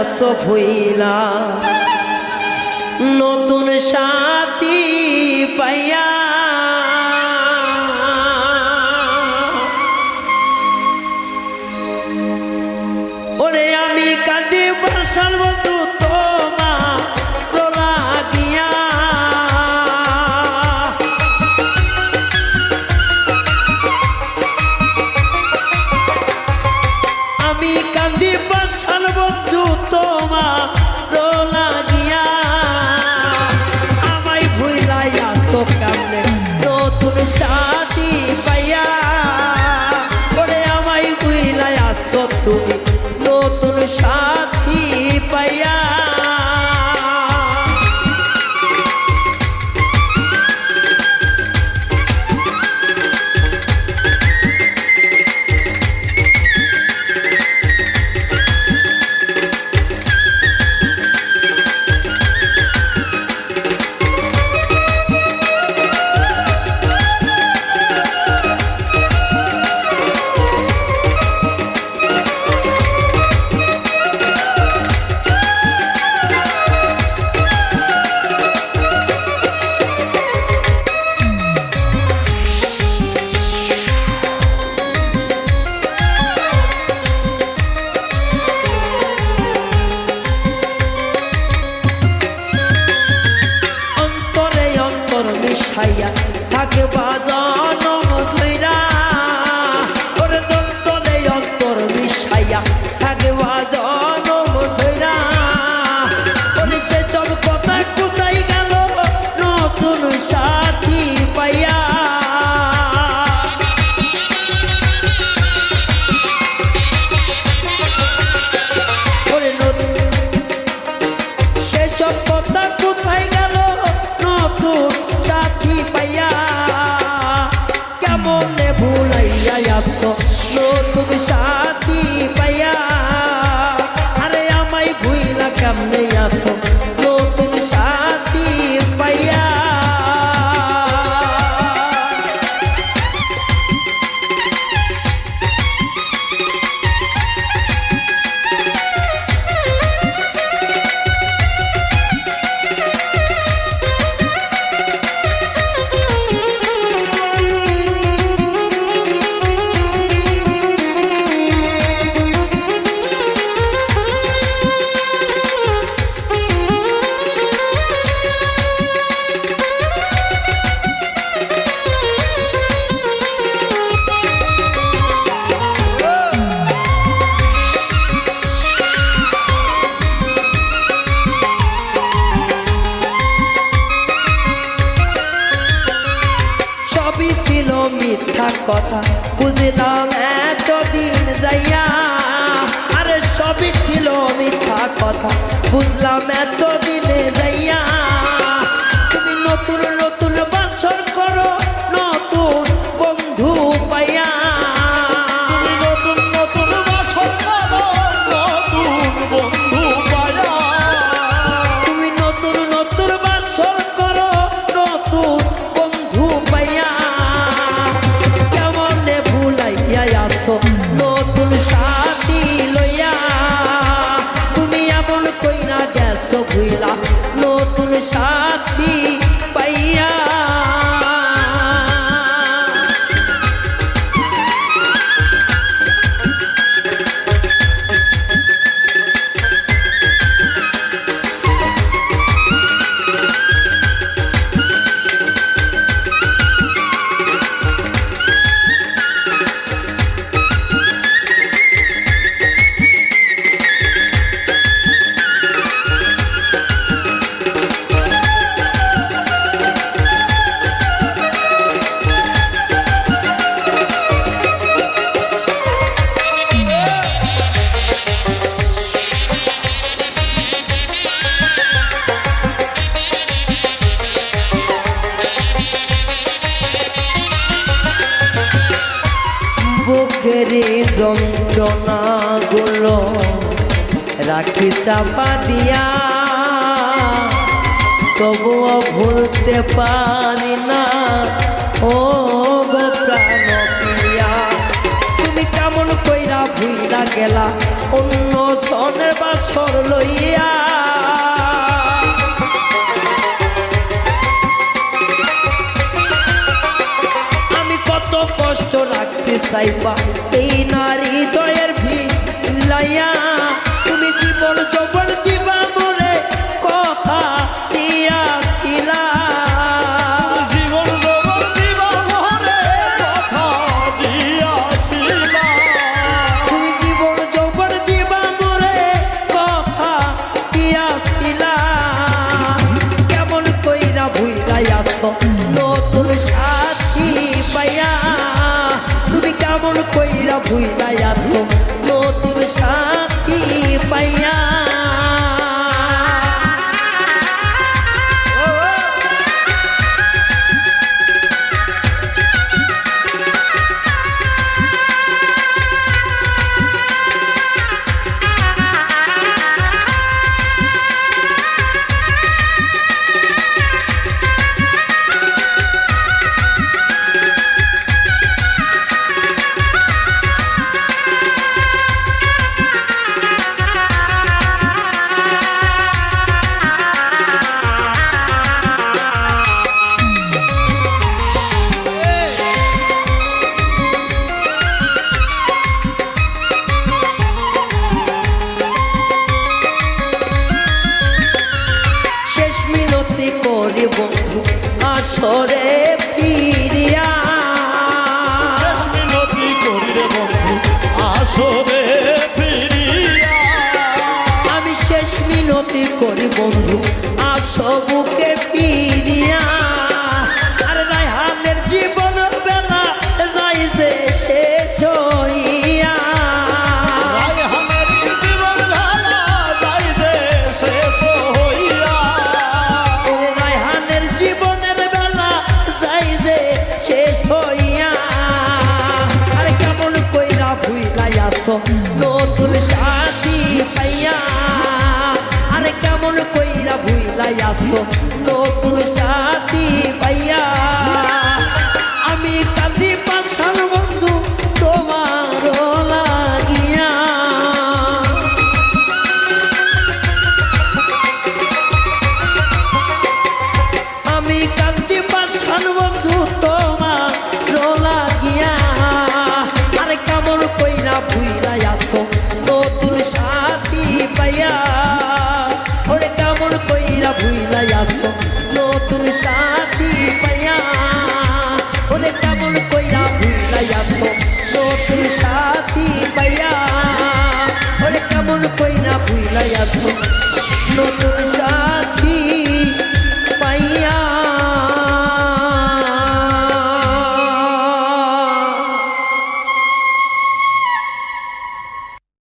আছ ভইলা। নতুন সাথী পাইয়া। ওরে আমি কাঁদি বসার মতো থাকবা জনম ধৈরা মনে ভুলাইয়া আসো নতুন সাথী পাইয়া কথা বুঝলাম এতদিন যাইয়া আরে সবই ছিল মিথ্যা কথা। বুঝলাম এত যন্ত্রণাগুলো রাখি চাপা দিয়া। তবুও ভুলতে পারি না। ও তুমি কেমন কইরা ভুইরা গেলা? অন্য জনের চাইবা এই নারী দয়ের ভি লাইয়া তুমি জীবন যৌবন দিবা বলে কথা দিয়াছিলা। জীবন যৌবন দিবা বলে কথা দিয়াছিলা। তুমি জীবন যৌবন দিবা বলে কথা দিয়াছিলা। কেমন কইরা ভুল people.